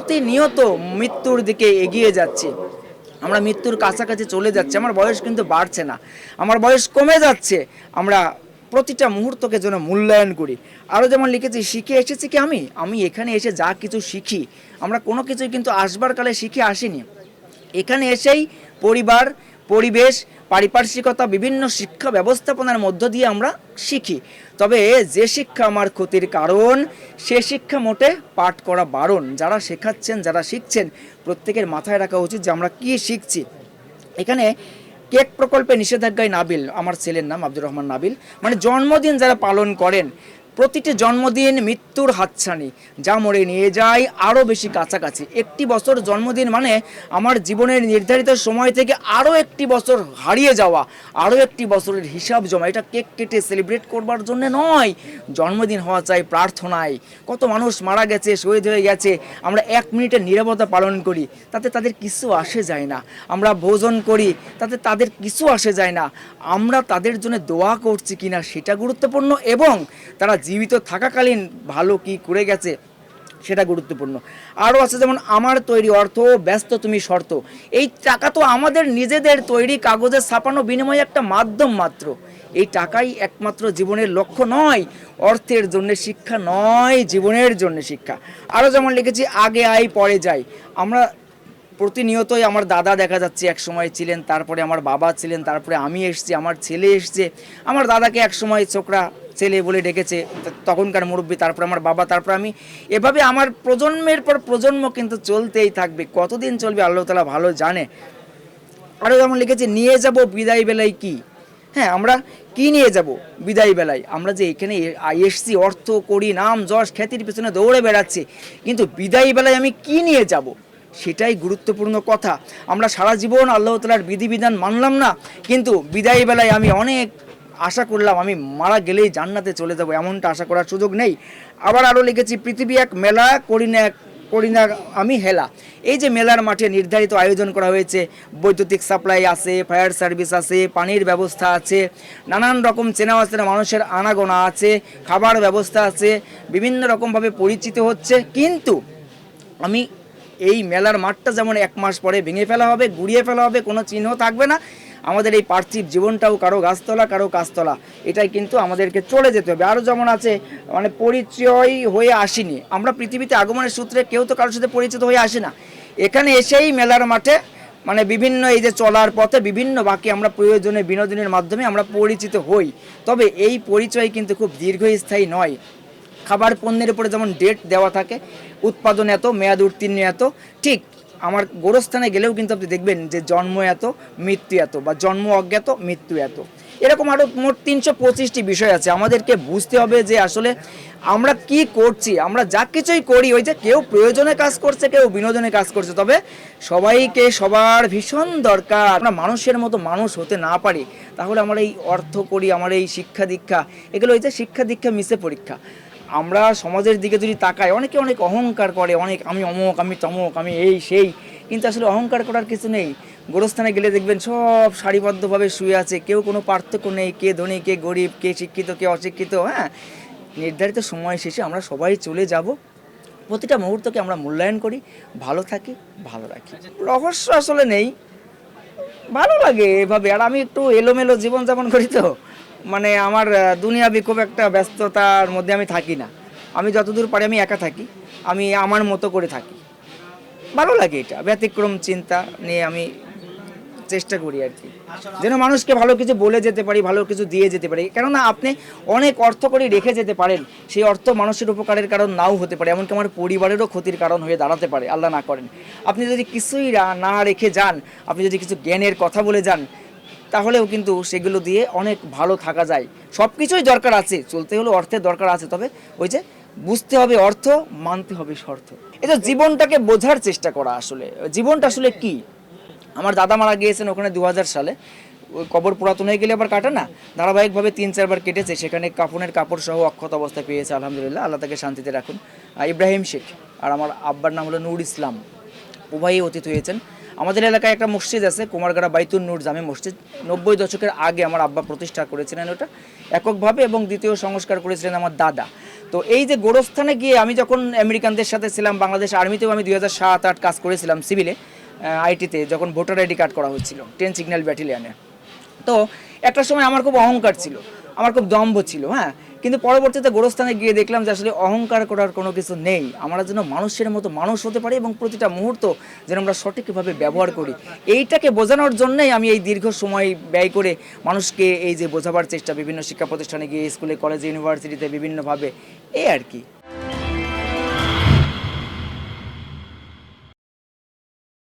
প্রতিনিয়ত মৃত্যুর দিকে এগিয়ে যাচ্ছি। আমরা মৃত্যুর কাছাকাছি চলে যাচ্ছি, আমার বয়স কিন্তু বাড়ছে না। আমার বয়স কমে যাচ্ছে, আমরা প্রতিটা মুহূর্তকে যেন মূল্যায়ন করি। আরও যেমন লিখেছি, শিখে এসেছি কি আমি? আমি এখানে এসে যা কিছু শিখি। আমরা কোনো কিছুই কিন্তু আসবার কালে শিখে আসিনি। এখানে এসেই পরিবার, পরিবেশ পারিপার্শ্বিকতা, বিভিন্ন শিক্ষা ব্যবস্থাপনার মধ্য দিয়ে আমরা শিখি। তবে যে শিক্ষা আমার ক্ষতির কারণ, সে শিক্ষা মোটে পাঠ করা বারণ। যারা শেখাচ্ছেন, যারা শিখছেন, প্রত্যেকের মাথায় রাখা উচিত যে আমরা কী শিখছি। এখানে কেক প্রকল্পে নিষেধাজ্ঞায় নাবিল, আমার ছেলের নাম আব্দুর রহমান নাবিল। মানে জন্মদিন যারা পালন করেন প্রতিটি জন্মদিন মৃত্যুর হাতছানি, যা মরে নিয়ে যায় আরও বেশি কাছাকাছি। একটি বছর জন্মদিন মানে আমার জীবনের নির্ধারিত সময় থেকে আরও একটি বছর হারিয়ে যাওয়া, আরও একটি বছরের হিসাব জমা। এটা কেক কেটে সেলিব্রেট করবার জন্য নয়, জন্মদিন হওয়া চাই প্রার্থনায়। কত মানুষ মারা গেছে, শহীদ হয়ে গেছে, আমরা এক মিনিটের নিরাপত্তা পালন করি, তাতে তাদের কিছু আসে যায় না। আমরা ভোজন করি, তাতে তাদের কিছু আসে যায় না। আমরা তাদের জন্য দোয়া করছি কিনা সেটা গুরুত্বপূর্ণ এবং তারা জীবিত থাকাকালীন ভালো কি করে গেছে, সেটা গুরুত্বপূর্ণ। আরও আছে যেমন, আমার তৈরি অর্থ ব্যস্ত তুমি শর্ত। এই টাকা তো আমাদের নিজেদের তৈরি কাগজে ছাপানো বিনিময়ে একটা মাধ্যম মাত্র। এই টাকাই একমাত্র জীবনের লক্ষ্য নয়, অর্থের জন্য শিক্ষা নয়, জীবনের জন্য শিক্ষা। আরও যেমন লিখেছি, আগে আই পরে যাই। আমরা প্রতিনিয়তই আমার দাদা দেখা যাচ্ছে এক সময় ছিলেন, তারপরে আমার বাবা ছিলেন, তারপরে আমি এসেছি, আমার ছেলে এসছে। আমার দাদাকে এক সময় ছোকরা ছেলে বলে ডেকেছে তখনকার মুরব্বী, তারপর আমার বাবা, তারপর আমি। এভাবে আমার প্রজন্মের পর প্রজন্ম কিন্তু চলতেই থাকবে। কতদিন চলবে আল্লাহ তালা ভালো জানে। আরও যেমন লিখেছে, নিয়ে যাব বিদায় বেলায় কি? হ্যাঁ আমরা কি নিয়ে যাব বিদায় বেলায়? আমরা যে এখানে এসছি, অর্থ, করি, নাম, যশ, খ্যাতির পেছনে দৌড়ে বেড়াচ্ছি। কিন্তু বিদায় বেলায় আমি কি নিয়ে যাব? সেটাই গুরুত্বপূর্ণ কথা। আমরা সারা জীবন আল্লাহ তালার বিধিবিধান মানলাম না, কিন্তু বিদায় বেলায় আমি অনেক আশা করলাম আমি মারা গেলেই জান্নাতে চলে যাব, এমনটা আশা করার সুযোগ নেই। আবার আরও লিখেছি, পৃথিবী এক মেলা করি না করি না আমি হেলা। এই যে মেলার মাঠে নির্ধারিত আয়োজন করা হয়েছে, বৈদ্যুতিক সাপ্লাই আছে, ফায়ার সার্ভিস আছে, পানির ব্যবস্থা আছে, নানান রকম চেনা অচেনা মানুষের আনাগোনা আছে, খাবার ব্যবস্থা আছে, বিভিন্ন রকমভাবে পরিচিত হচ্ছে। কিন্তু আমি এই মেলার মাঠটা যেমন এক মাস পরে ভেঙে ফেলা হবে, গুড়িয়ে ফেলা হবে, কোনো চিহ্ন থাকবে না। আমাদের এই পার্থিব জীবনটাও কারও গাছতলা, কারও কাছতলা। এটাই কিন্তু আমাদেরকে চলে যেতে হবে। আরও যেমন আছে মানে পরিচয় হয়ে আসিনি। আমরা পৃথিবীতে আগমনের সূত্রে কেউ তো কারোর সাথে পরিচিত হয়ে আসে না। এখানে এসেই মেলার মাঠে মানে বিভিন্ন এই যে চলার পথে বিভিন্ন বাকি আমরা প্রয়োজনে বিনোদনের মাধ্যমে আমরা পরিচিত হই। তবে এই পরিচয় কিন্তু খুব দীর্ঘস্থায়ী নয়। খাবার পণ্যের উপরে যেমন ডেট দেওয়া থাকে, উৎপাদন এত, মেয়াদ উত্তীর্ণ এত, ঠিক আমার গোরস্থানে গেলেও কিন্তু আপনি দেখবেন যে জন্ম এত, মৃত্যু এত বা জন্ম অজ্ঞাত, মৃত্যু এত। এরকম আরও মোট তিনশো পঁচিশটি বিষয় আছে। আমাদেরকে বুঝতে হবে যে আসলে আমরা কি করছি, আমরা যা কিছুই করি, ওই যে কেউ প্রয়োজনে কাজ করছে, কেউ বিনোদনে কাজ করছে। তবে সবাইকে সবার ভীষণ দরকার আমরা মানুষের মতো মানুষ হতে না পারি। তাহলে আমরা এই অর্থ করি আমার এই শিক্ষা দীক্ষা, এগুলো ওই যে শিক্ষা দীক্ষা মিশে পরীক্ষা। আমরা সমাজের দিকে যদি তাকাই, অনেকে অনেক অহংকার করে, অনেক আমি অমক, আমি তমক, আমি এই, সেই, কিন্তু আসলে অহংকার করার কিছু নেই। গোরস্থানে গেলে দেখবেন সব সারিবদ্ধভাবে শুয়ে আছে, কেউ কোনো পার্থক্য নেই, কে ধনী, কে গরিব, কে শিক্ষিত, কে অশিক্ষিত হ্যাঁ? নির্ধারিত সময় শেষে আমরা সবাই চলে যাব। প্রতিটা মুহূর্তকে আমরা মূল্যায়ন করি, ভালো থাকি, ভালো রাখি। রহস্য আসলে নেই। ভালো লাগে এভাবে, আর আমি একটু এলোমেলো জীবনযাপন করি তো। মানে আমার দুনিয়াবি খুব একটা ব্যস্ততার মধ্যে আমি থাকি না। আমি যতদূর পারি আমি একা থাকি। আমি আমার মতো করে থাকি। ভালো লাগে এটা। ব্যতিক্রম চিন্তা নিয়ে আমি চেষ্টা করি আর কি। যেন মানুষকে ভালো কিছু বলে যেতে পারি, ভালো কিছু দিয়ে যেতে পারি। কেননা আপনি অনেক অর্থ করে রেখে যেতে পারেন। সেই অর্থ মানুষের উপকারের কারণ নাও হতে পারে। এমনকি আমার পরিবারেরও ক্ষতির কারণ হয়ে দাঁড়াতে পারে। আল্লাহ না করেন। আপনি যদি কিছুই না রেখে যান, আপনি যদি কিছু জ্ঞানের কথা বলে যান তাহলেও কিন্তু সেগুলো দিয়ে অনেক ভালো থাকা যায়। সব কিছুই দরকার আছে, চলতে হলে অর্থের দরকার আছে, তবে ওই যে বুঝতে হবে অর্থ, মানতে হবে শর্ত এটা জীবনটাকে বোঝার চেষ্টা করা আসলে, জীবনটা আসলে কি? আমার দাদা মারা গিয়েছেন ওখানে দু হাজার সালে কবর পুরাতন হয়ে গেলে আবার কাটে না? ধারাবাহিকভাবে তিন চারবার কেটেছে, সেখানে কাফনের কাপড় সহ অক্ষত অবস্থা পেয়েছে, আলহামদুলিল্লাহ, আল্লাহ তাকে শান্তিতে রাখুন। ইব্রাহিম শেখ, আর আমার আব্বার নাম হলো নূর ইসলাম। উভয়ই অতীত হয়েছেন। আমাদের এলাকায় একটা মসজিদ আছে, কুমারগাড়া বাইতুল নূর জামে মসজিদ। নব্বই দশকের আগে আমার আব্বা প্রতিষ্ঠা করেছিলেন ওটা এককভাবে এবং দ্বিতীয় সংস্কার করেছিলেন আমার দাদা। তো এই যে গোরস্থানে গিয়ে আমি যখন আমেরিকানদের সাথে ছিলাম, বাংলাদেশ আর্মিতেও আমি দুই হাজার সাত, আট কাজ করেছিলাম সিভিলে আইটিতে, যখন ভোটার আইডি কার্ড করা হচ্ছিল টেন সিগন্যাল ব্যাটালিয়ানে। তো একটা সময় আমার খুব অহংকার ছিল, আমার খুব দম্ভ ছিল হ্যাঁ? কিন্তু পরবর্তীতে গোরস্থানে গিয়ে দেখলাম যে আসলে অহংকার করার কোনো কিছু নেই। আমরা যেন মানুষের মতো মানুষ হতে পারি এবং প্রতিটা মুহূর্ত যেন আমরা সঠিকভাবে ব্যবহার করি। এইটাকে বোঝানোর জন্যই আমি এই দীর্ঘ সময় ব্যয় করে মানুষকে এই যে বোঝাবার চেষ্টা বিভিন্ন শিক্ষা প্রতিষ্ঠানে গিয়ে, স্কুলে, কলেজে, ইউনিভার্সিটিতে বিভিন্নভাবে এই আর কি।